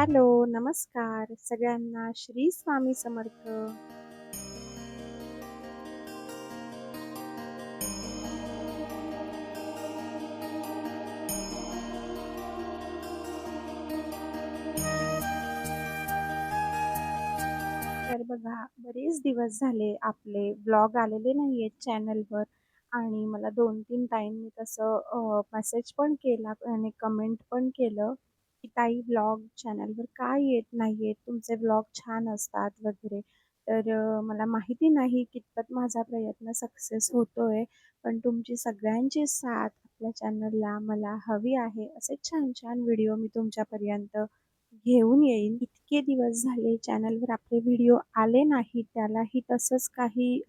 Hello, नमस्कार सगळ्यांना. श्री स्वामी समर्थ. तर बघा, बरेच दिवस झाले आपले ब्लॉग आलेले नाही आहेत चॅनलवर आणि मला दोन तीन टाईम मी तसं मेसेज पण केला आणि कमेंट पण केलं, की "ताई ब्लॉग चॅनलवर का येत नाही आहेत तुमचे ब्लॉग छान असतात" वगैरे. तर मला माहिती नाही कितपत माझा प्रयत्न सक्सेस होतो आहे पण तुमची सगळ्यांची साथ आपल्या चॅनलला मला हवी आहे. असे छान-छान व्हिडिओ मी तुमच्यापर्यंत घेऊन येईन. इतके दिवस झाले चॅनलवर आपले व्हिडिओ आले नाही त्यालाही तसंच काही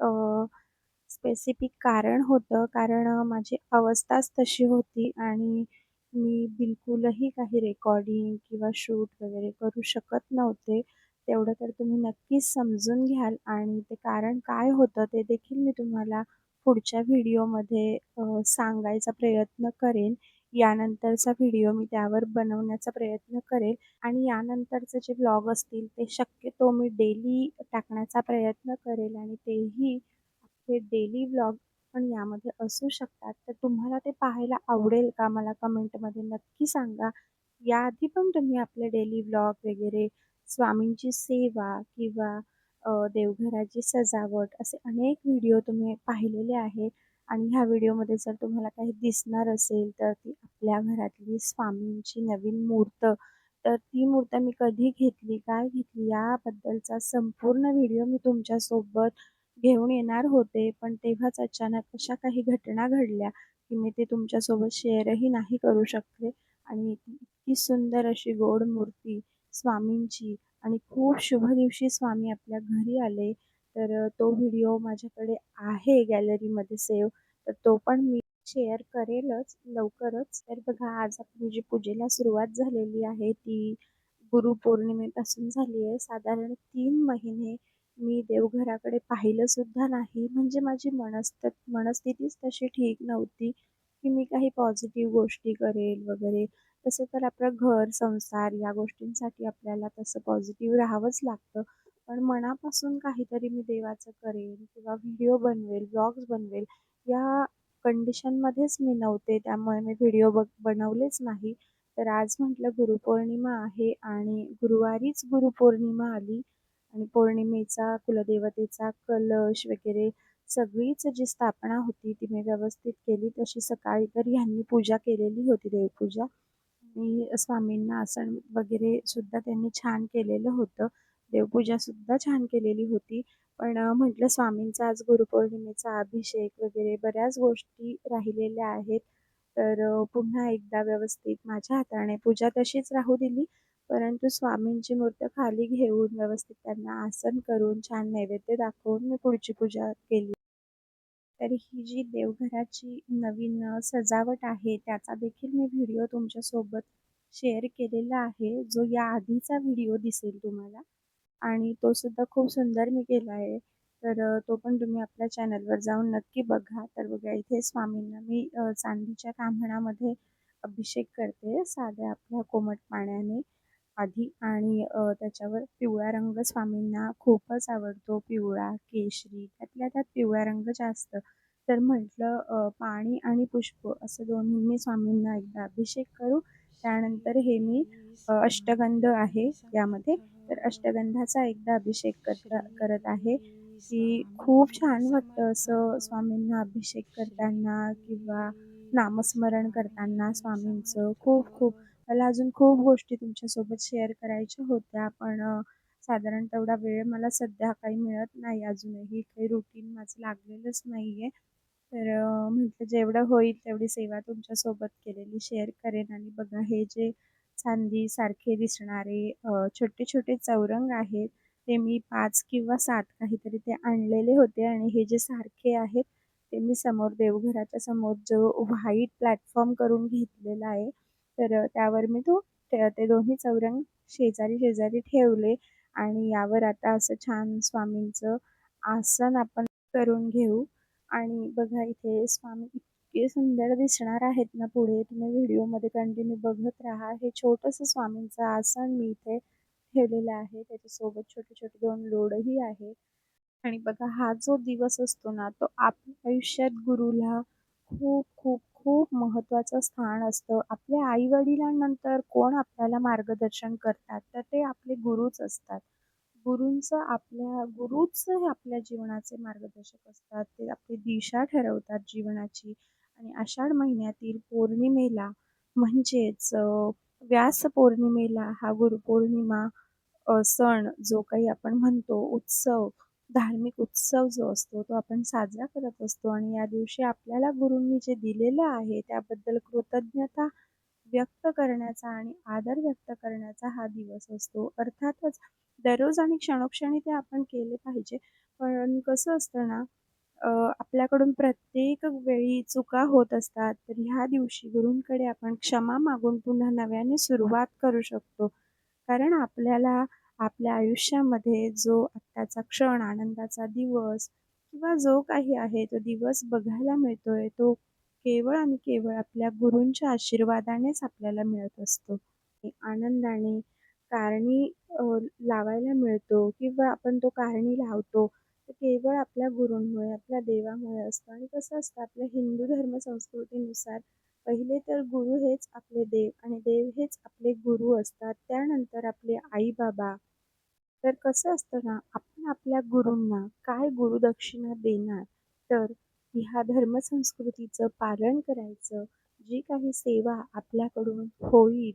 स्पेसिफिक कारण होतं. कारण माझी अवस्थाच तशी होती आणि मी बिलकुलही काही रेकॉर्डिंग किंवा शूट वगैरे करू शकत नव्हते. तेवढं तर तुम्ही नक्कीच समजून घ्याल आणि ते कारण काय होतं ते देखील मी तुम्हाला पुढच्या व्हिडिओमध्ये अ, सांगायचा प्रयत्न करेन. यानंतरचा व्हिडिओ मी त्यावर बनवण्याचा प्रयत्न करेल आणि यानंतरचे जे व्लॉग असतील ते शक्यतो मी डेली टाकण्याचा प्रयत्न करेल आणि तेही ते डेली व्लॉग पण यामध्ये असू शकतात. तर तुम्हाला ते पाहायला आवडेल का? मला कमेंटमध्ये नक्की सांगा. याआधी पण तुम्ही आपले डेली व्लॉग वगैरे, स्वामींची सेवा किंवा देवघराची सजावट असे अनेक व्हिडिओ तुम्ही पाहिलेले आहेत आणि ह्या व्हिडिओमध्ये जर तुम्हाला काही दिसणार असेल तर ती आपल्या घरातली स्वामींची नवीन मूर्त. तर ती मूर्त मी कधी घेतली, काय घेतली याबद्दलचा संपूर्ण व्हिडिओ मी तुमच्यासोबत घेऊन येणार होते. पण तेव्हाच अचानक अशा काही घटना घडल्या, की मी ते तुमच्यासोबत शेअरही नाही करू शकले आणि इतकी सुंदर अशी गोड मूर्ती स्वामींची आणि खूप शुभ दिवशी स्वामी आपल्या घरी आले. तर तो व्हिडिओ माझ्याकडे आहे गॅलरीमध्ये सेव्ह. तर तो पण मी शेअर करेलच लवकरच. तर बघा आज आपली जी पूजेला सुरुवात झालेली आहे ती गुरुपौर्णिमेपासून झाली आहे. साधारण तीन महिने मी देवघराकडे पाहिलंसुद्धा नाही. म्हणजे माझी मनस्त मनस्थितीच तशी ठीक नव्हती, की मी काही पॉझिटिव्ह गोष्टी करेल वगैरे. तसं तर आपलं घर, संसार या गोष्टींसाठी आपल्याला तसं पॉझिटिव्ह राहावंच लागतं. पण मनापासून काहीतरी मी देवाचं करेन किंवा व्हिडिओ बनवेल, ब्लॉग्स बनवेल या कंडिशनमध्येच मी नव्हते. त्यामुळे मी व्हिडिओ ब बनवलेच नाही. तर आज म्हटलं गुरुपौर्णिमा आहे आणि गुरुवारीच गुरुपौर्णिमा आली आणि पौर्णिमेचा, कुलदेवतेचा कलश वगैरे सगळीच जी स्थापना होती ती मी व्यवस्थित केली. तशी सकाळी तर ह्यांनी पूजा केलेली होती देवपूजा आणि स्वामींना आसन वगैरे सुद्धा त्यांनी छान केलेलं होतं. देवपूजासुद्धा छान केलेली होती. पण म्हटलं स्वामींचा आज गुरुपौर्णिमेचा अभिषेक वगैरे बऱ्याच गोष्टी राहिलेल्या आहेत. तर पुन्हा एकदा व्यवस्थित माझ्या हाताने पूजा तशीच राहू दिली. परंतु स्वामींची मूर्त खाली घेऊन व्यवस्थित त्यांना आसन करून छान नैवेद्य दाखवून मी पुढची पूजा केली. तर ही जी देवघराची नवीन सजावट आहे त्याचा देखील मी व्हिडिओ तुमच्यासोबत शेअर केलेला आहे. जो या आधीचा व्हिडिओ दिसेल तुम्हाला आणि तो सुद्धा खूप सुंदर मी केला आहे. तर तो पण तुम्ही आपल्या चॅनलवर जाऊन नक्की बघा. तर बघा इथे स्वामींना मी चांदीच्या ताम्हणामध्ये अभिषेक करते साध्या आपल्या कोमट पाण्याने आधी आणि त्याच्यावर पिवळा रंग स्वामींना खूपच आवडतो. पिवळा, केशरी त्यातल्या त्यात पिवळा रंग जास्त. तर म्हटलं पाणी आणि पुष्प असं दोन्ही स्वामींना एकदा अभिषेक करू. त्यानंतर हे मी अष्टगंध आहे यामध्ये. तर अष्टगंधाचा एकदा अभिषेक करता करत आहे, की खूप छान वाटतं असं स्वामींना अभिषेक करताना किंवा नामस्मरण करताना स्वामींचं. खूप खूप मला अजून खूप गोष्टी तुमच्यासोबत शेअर करायच्या होत्या, पण साधारण तेवढा वेळ मला सध्या काही मिळत नाही अजूनही. काही रुटीन माझं लागलेलंच नाही आहे. तर म्हटलं जेवढं होईल तेवढी सेवा तुमच्यासोबत केलेली शेअर करेन आणि बघा हे जे चांदीसारखे दिसणारे छोटे-छोटे चौरंग आहेत, ते मी पाच किंवा सात काहीतरी ते आणलेले होते आणि हे जे सारखे आहेत, ते मी समोर देवघराच्या समोर जो व्हाईट प्लॅटफॉर्म करून घेतलेला आहे, तर त्यावर मी तो ते ते दोन्ही चौरंग शेजारी-शेजारी ठेवले आणि यावर आता असं छान स्वामींचं आसन आपण करून घेऊ. आणि बघा इथे स्वामी इतके सुंदर दिसणार आहेत ना पुढे. तुम्ही व्हिडिओमध्ये कंटिन्यू बघत राहा. हे छोटंसं स्वामींचं आसन मी इथे ठेवलेलं आहे. त्याच्यासोबत छोटे छोटे दोन लोडही आहे. आणि बघा हा जो दिवस असतो ना तो आपल्या आयुष्यात गुरुला खूप खूप खूप महत्त्वाचं स्थान असतं. आपल्या आई वडिलांनंतर कोण आपल्याला मार्गदर्शन करतात? तर ते आपले गुरुच असतात. गुरूंचं आपल्या गुरुच हे आपल्या जीवनाचे मार्गदर्शक असतात. ते आपली दिशा ठरवतात जीवनाची. आणि आषाढ महिन्यातील पौर्णिमेला म्हणजेच व्यास पौर्णिमेला हा गुरुपौर्णिमा सण जो काही आपण म्हणतो उत्सव धार्मिक उत्सव जो असतो तो आपण साजरा करत असतो आणि या दिवशी आपल्याला गुरूंनी जे दिलेलं आहे त्याबद्दल कृतज्ञता व्यक्त करण्याचा आणि आदर व्यक्त करण्याचा हा दिवस असतो. अर्थातच दररोज आणि क्षणोक्षणी ते आपण केले पाहिजे. पण कसं असतं ना आपल्याकडून प्रत्येक वेळी चुका होत असतात तर ह्या दिवशी गुरूंकडे आपण क्षमा मागून पुन्हा नव्याने सुरुवात करू शकतो. कारण आपल्याला आपल्या आयुष्यामध्ये जो आत्ताचा क्षण आनंदाचा दिवस किंवा जो काही आहे तो दिवस बघायला मिळतोय तो केवळ आणि केवळ आपल्या गुरूंच्या आशीर्वादानेच आपल्याला मिळत असतो. आनंदाने कारणी लावायला मिळतो किंवा आपण तो कारणी लावतो तर केवळ आपल्या गुरूंमुळे आपल्या देवामुळे असतो आणि कसं असतं आपल्या हिंदू धर्म संस्कृतीनुसार पहिले तर गुरु हेच आपले देव आणि देव हेच आपले गुरु असतात. त्यानंतर आपले आई बाबा तर कसं असतं ना आपण आपल्या गुरूंना काय गुरुदक्षिणा देणार? तर ह्या धर्मसंस्कृतीचं पालन करायचं जी काही सेवा आपल्याकडून होईल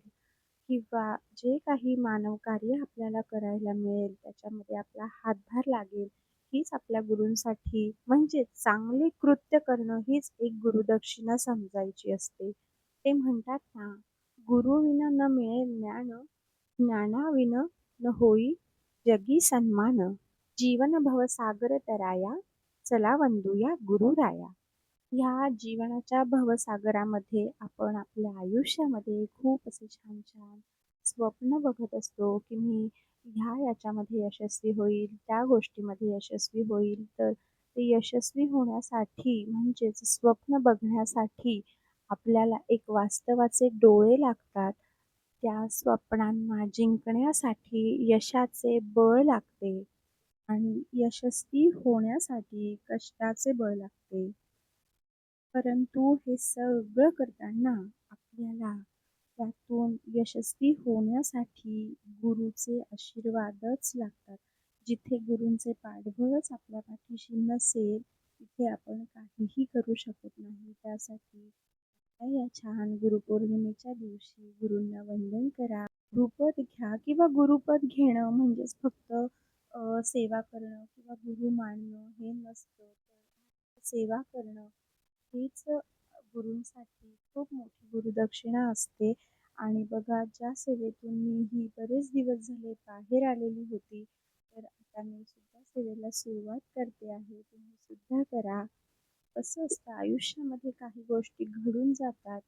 किंवा जे काही मानव कार्य आपल्याला करायला मिळेल त्याच्यामध्ये आपला हातभार लागेल हीच आपल्या गुरूंसाठी म्हणजे चांगले कृत्य करणं हीच एक गुरुदक्षिणा समजायची असते. ते म्हणतात ना गुरुविना न मिळेल ज्ञान ज्ञानाविन न होई जगी सन्मान जीवन भवसागर तराया चला वंदूया गुरुराया. ह्या जीवनाच्या भवसागरामध्ये आपण आपल्या आयुष्यामध्ये खूप असे छान छान स्वप्न बघत असतो की मी ह्या याच्यामध्ये यशस्वी होईल त्या गोष्टीमध्ये यशस्वी होईल. तर ते यशस्वी होण्यासाठी म्हणजेच स्वप्न बघण्यासाठी आपल्याला एक वास्तवाचे डोळे लागतात. त्या स्वप्नांना जिंकण्यासाठी यशाचे बळ लागते आणि यशस्वी होण्यासाठी कष्टाचे बळ लागते. परंतु हे सगळं करताना आपल्याला त्यातून यशस्वी होण्यासाठी गुरुचे आशीर्वादच लागतात. जिथे गुरूंचे पाठबळच आपल्या पाठीशी नसेल तिथे आपण काहीही करू शकत नाही. त्यासाठी या छान गुरुपौर्णिमेच्या दिवशी गुरूंना वंदन करा. गुरुपद घ्या किंवा गुरुपद घेणं म्हणजेच फक्त सेवा करणं किंवा गुरु मानणं हे नसतं. सेवा करणं हेच गुरूंसाठी खूप मोठी गुरुदक्षिणा असते. आणि बघा ज्या सेवेतून मी ही बरेच दिवस झाले बाहेर आलेली होती तर आता मी सुद्धा सेवेला सुरुवात करते आहे. तुम्ही सुद्धा करा. कसं असतं? आयुष्यामध्ये काही गोष्टी घडून जातात.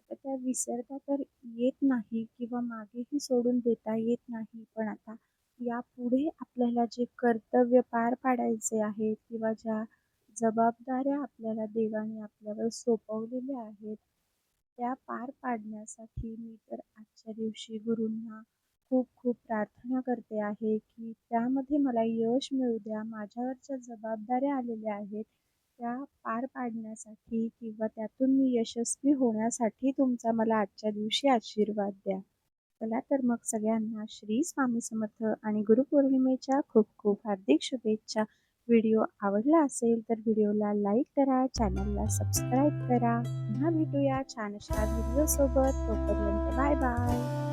आता त्या विसरता तर येत नाही किंवा मागेही सोडून देता येत नाही. पण आता यापुढे आपल्याला जे कर्तव्य पार पाडायचे आहेत किंवा ज्या जबाबदाऱ्या आपल्याला देवाने आपल्यावर सोपवलेल्या आहेत त्या पार पाडण्यासाठी मी तर आजच्या दिवशी गुरूंना खूप खूप प्रार्थना करते आहे की त्यामध्ये मला यश मिळू द्या. माझ्यावरच्या जबाबदाऱ्या आलेल्या आहेत. त्या पार पाडण्यासाठी किंवा त्यातून मी यशस्वी होण्यासाठी तुमचा मला आजच्या दिवशी आशीर्वाद द्या. चला तर मग सगळ्यांना श्री स्वामी समर्थ आणि गुरुपौर्णिमेच्या खूप खूप हार्दिक शुभेच्छा. व्हिडिओ आवडला असेल तर व्हिडिओला लाईक करा चॅनलला सबस्क्राईब करा. पुन्हा भेटूया छान अशा व्हिडिओसोबत. तोपर्यंत बाय बाय.